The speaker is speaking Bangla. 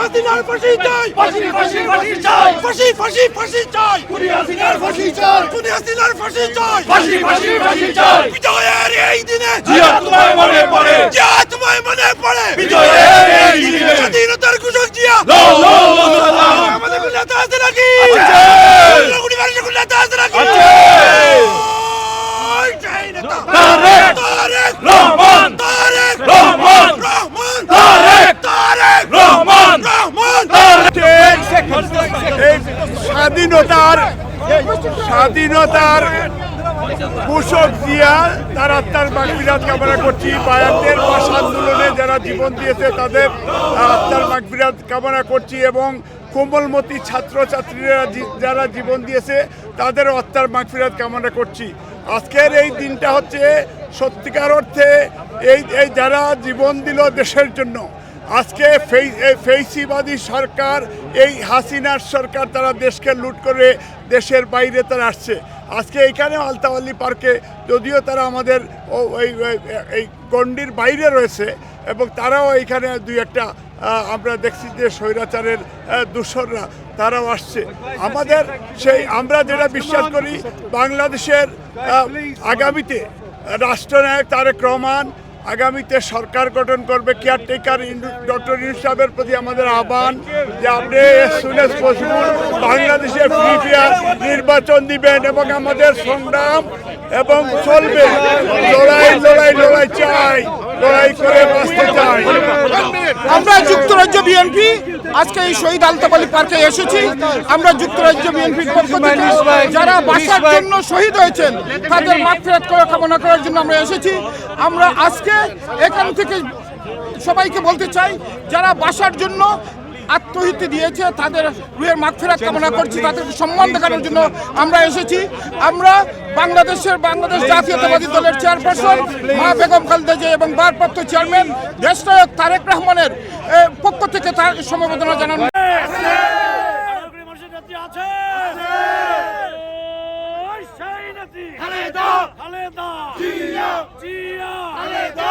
হাসিনার ফাঁসি চাই ফাঁসি ফাঁসি ফাঁসি চাই ফাঁসি ফাঁসি ফাঁসি চাই খুনি হাসিনার ফাঁসি চাই খুনি হাসিনার ফাঁসি চাই ফাঁসি ফাঁসি ফাঁসি চাই বিজয়ের এই দিনে জিয়া তোমায় মনে পড়ে যা তোমায় মনে পড়ে বিজয়ের এই দিনে স্বাধীনতার ঘোষক জিয়া লো লো লো আমাদের নেতা আছে নাকি আছে। মানুষের কোন নেতা আছে নাকি আছে। সেই নেতা। তারেক তারেক রহমান তারেক রহমান রহমান তারেক তারেক রহমান রহমান স্বাধীনতার স্বাধীনতার পোষক দিয়া তার আত্মার মাগবিরাত কামনা করছি। বায়ানদের ভাষা আন্দোলনে যারা জীবন দিয়েছে, তাদের আত্মার মাগবিরাত কামনা করছি এবং কোমলমতি ছাত্রছাত্রীরা যারা জীবন দিয়েছে, তাদের আত্মার মাগফিরাত কামনা করছি। আজকের এই দিনটা হচ্ছে সত্যিকার অর্থে এই এই যারা জীবন দিল দেশের জন্য আজকে ফেইসিবাদী সরকার, এই হাসিনার সরকার তারা দেশকে লুট করে দেশের বাইরে তারা আসছে। আজকে এইখানে আলতাওয়ালি পার্কে যদিও তারা আমাদের এই গণ্ডির বাইরে রয়েছে এবং তারাও এইখানে দুই একটা আমরা দেখছি যে স্বৈরাচারের দূষররা তারাও আসছে। আমাদের সেই, আমরা যেটা বিশ্বাস করি, বাংলাদেশের আগামীতে রাষ্ট্রনায়ক তারেক রহমান আগামীতে সরকার গঠন করবে কেয়ারটেকার ডক্টর ইউনুস সাহেবের প্রতি আমাদের আহ্বান যে আপনি সুরেশ পসিবল বাংলাদেশে ফ্রি নির্বাচন দিবেন এবং আমাদের সংগ্রাম এবং চলবে। লড়াই লড়াই লড়াই চাই। লড়াই করে বাঁচতে চাই। আমরা যুক্তরাজ্য বিএনপি আজকে এই শহীদ আলতাপালি পার্কে এসেছি। আমরা যুক্তরাজ্য বিএনপির পক্ষ থেকে যারা বাসার জন্য শহীদ হয়েছেন তাদের মাত্রাত করে কামনা করার জন্য আমরা এসেছি। আমরা আজকে এখান থেকে সবাইকে বলতে চাই যারা বাসার জন্য আত্মহিতি দিয়েছে তাদের রুহের মাগফিরাত কামনা করছি তাদেরকে সম্মান দেখানোর জন্য আমরা এসেছি। আমরা বাংলাদেশের বাংলাদেশ জাতীয়তাবাদী দলের চেয়ারপারসন মা বেগম খালেদা জিয়া এবং ভারপ্রাপ্ত চেয়ারম্যান দেশনায়ক তারেক রহমানের পক্ষ থেকে তার সমবেদনা জানানো খালেদা! খালেদা! জিয়া! জিয়া! খালেদা!